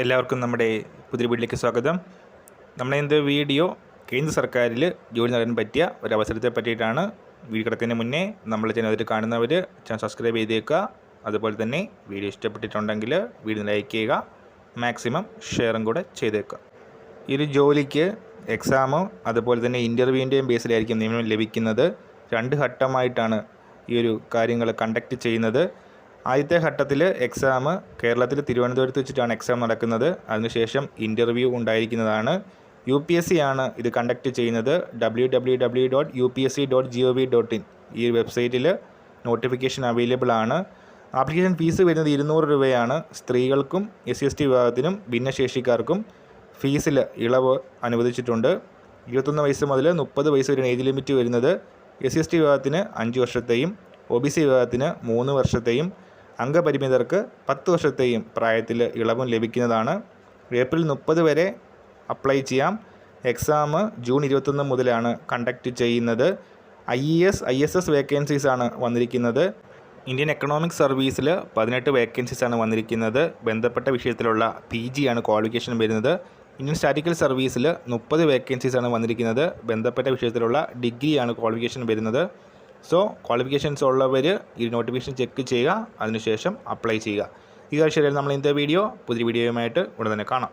എല്ലാവർക്കും നമ്മുടെ പുതിയ വീട്ടിലേക്ക് സ്വാഗതം. നമ്മുടെ ഇന്നത്തെ വീഡിയോ കേന്ദ്ര സർക്കാരിൽ ജോലി നേടാൻ പറ്റിയ ഒരു അവസരത്തെ പറ്റിയിട്ടാണ്. വീഡിയോ കിടക്കുന്നതിന് മുന്നേ നമ്മൾ ചാനൽ കാണുന്നവർ ചാനൽ സബ്സ്ക്രൈബ് ചെയ്തേക്കുക. അതുപോലെ തന്നെ വീഡിയോ ഇഷ്ടപ്പെട്ടിട്ടുണ്ടെങ്കിൽ വീഡിയോ ലൈക്ക് ചെയ്യുക. മാക്സിമം ഷെയറും കൂടെ ചെയ്തേക്കുക. ഈ ഒരു ജോലിക്ക് എക്സാമോ അതുപോലെ തന്നെ ഇന്റർവ്യൂവിന്റെയും ബേസിലായിരിക്കും നിയമം ലഭിക്കുന്നത്. രണ്ട് ഘട്ടമായിട്ടാണ് ഈ ഒരു കാര്യങ്ങൾ കണ്ടക്ട് ചെയ്യുന്നത്. ആദ്യത്തെ ഘട്ടത്തിൽ എക്സാം കേരളത്തിൽ തിരുവനന്തപുരത്ത് വെച്ചിട്ടാണ് എക്സാം നടക്കുന്നത്. അതിനുശേഷം ഇന്റർവ്യൂ ഉണ്ടായിരിക്കുന്നതാണ്. യു പി എസ് സി ആണ് ഇത് കണ്ടക്ട് ചെയ്യുന്നത്. W W W dot U P S C dot G O V dot in ഈ വെബ്സൈറ്റിൽ നോട്ടിഫിക്കേഷൻ അവൈലബിൾ ആണ്. ആപ്ലിക്കേഷൻ ഫീസ് വരുന്നത് ഇരുന്നൂറ് രൂപയാണ്. സ്ത്രീകൾക്കും എസ് സി എസ് ടി വിഭാഗത്തിനും ഭിന്നശേഷിക്കാർക്കും ഫീസിൽ ഇളവ് അനുവദിച്ചിട്ടുണ്ട്. ഇരുപത്തൊന്ന് വയസ്സ് മുതൽ മുപ്പത് വയസ്സ് വരെയാണ് ഏജ് ലിമിറ്റ് വരുന്നത്. എസ് സി എസ് ടി വിഭാഗത്തിന് അഞ്ച് വർഷത്തെയും ഒ ബി സി വിഭാഗത്തിന് മൂന്ന് വർഷത്തെയും അംഗപരിമിതർക്ക് പത്ത് വർഷത്തെയും പ്രായത്തിൽ ഇളവും ലഭിക്കുന്നതാണ്. ഏപ്രിൽ മുപ്പത് വരെ അപ്ലൈ ചെയ്യാം. എക്സാം ജൂൺ ഇരുപത്തൊന്ന് മുതലാണ് കണ്ടക്ട് ചെയ്യുന്നത്. I E S I S S വേക്കൻസീസാണ് വന്നിരിക്കുന്നത്. ഇന്ത്യൻ എക്കണോമിക് സർവീസിൽ പതിനെട്ട് വേക്കൻസീസാണ് വന്നിരിക്കുന്നത്. ബന്ധപ്പെട്ട വിഷയത്തിലുള്ള പി ജി ആണ് ക്വാളിഫിക്കേഷൻ വരുന്നത്. ഇന്ത്യൻ സ്റ്റാറ്റിക്കൽ സർവീസിൽ മുപ്പത് വേക്കൻസീസാണ് വന്നിരിക്കുന്നത്. ബന്ധപ്പെട്ട വിഷയത്തിലുള്ള ഡിഗ്രിയാണ് ക്വാളിഫിക്കേഷൻ വരുന്നത്. സോ ക്വാളിഫിക്കേഷൻസ് ഉള്ളവർ ഈ നോട്ടിഫിക്കേഷൻ ചെക്ക് ചെയ്യുക അതിനുശേഷം അപ്ലൈ ചെയ്യുക. ഈ കാഴ്ചയിൽ നമ്മൾ ഇന്നത്തെ വീഡിയോ പുതിയ വീഡിയോയുമായിട്ട് ഉടൻ തന്നെ കാണാം.